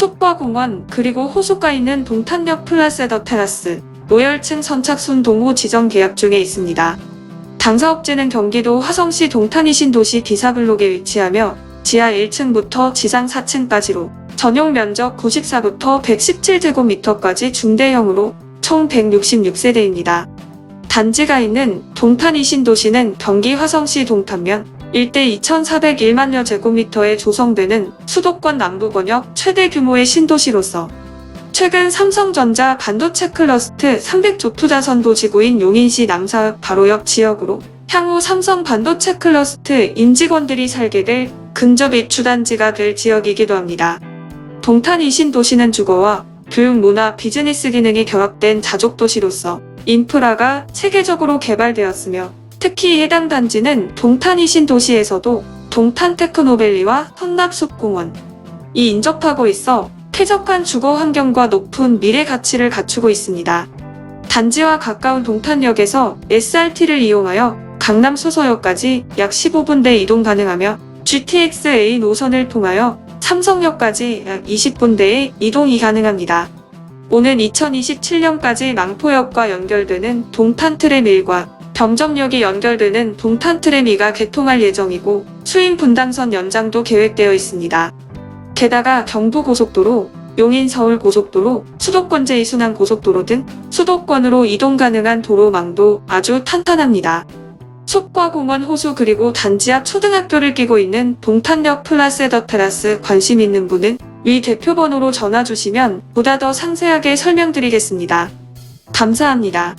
숲과 그리고 호수가 있는 동탄역 플라세더 테라스, 노열층 선착순 동호 지정 계약 중에 있습니다. 당사업체는 경기도 화성시 동탄이 신도시 디사블록에 위치하며 지하 1층부터 지상 4층까지로 전용 면적 94부터 117제곱미터까지 중대형으로 총 166세대입니다. 단지가 있는 동탄이 신도시는 경기 화성시 동탄면 일대 2,401만여 제곱미터에 조성되는 수도권 남부권역 최대 규모의 신도시로서 최근 삼성전자 반도체 클러스트 300조 투자 선도 지구인 용인시 남사읍 바로 옆 지역으로 향후 삼성 반도체 클러스트 임직원들이 살게 될 근접 입주단지가 될 지역이기도 합니다. 동탄 이신 도시는 주거와 교육, 문화, 비즈니스 기능이 결합된 자족 도시로서 인프라가 체계적으로 개발되었으며 특히 해당 단지는 동탄 이 신 도시에서도 동탄 테크노밸리와 헌납숲공원 이 인접하고 있어 쾌적한 주거 환경과 높은 미래 가치를 갖추고 있습니다. 단지와 가까운 동탄역에서 SRT를 이용하여 강남 수서역까지 약 15분대 이동 가능하며 GTX-A 노선을 통하여 삼성역까지 약 20분대의 이동이 가능합니다. 오는 2027년까지 망포역과 연결되는 동탄 트램 1과 병점역이 연결되는 동탄 트램 2가 개통할 예정이고 수인 분당선 연장도 계획되어 있습니다. 게다가 경부고속도로, 용인 서울 고속도로, 수도권 제2순환 고속도로 등 수도권으로 이동 가능한 도로망도 아주 탄탄합니다. 숲과 공원 호수 그리고 단지 앞 초등학교를 끼고 있는 동탄역 플라세더 테라스 관심 있는 분은 위 대표 번호로 전화 주시면 보다 더 상세하게 설명드리겠습니다. 감사합니다.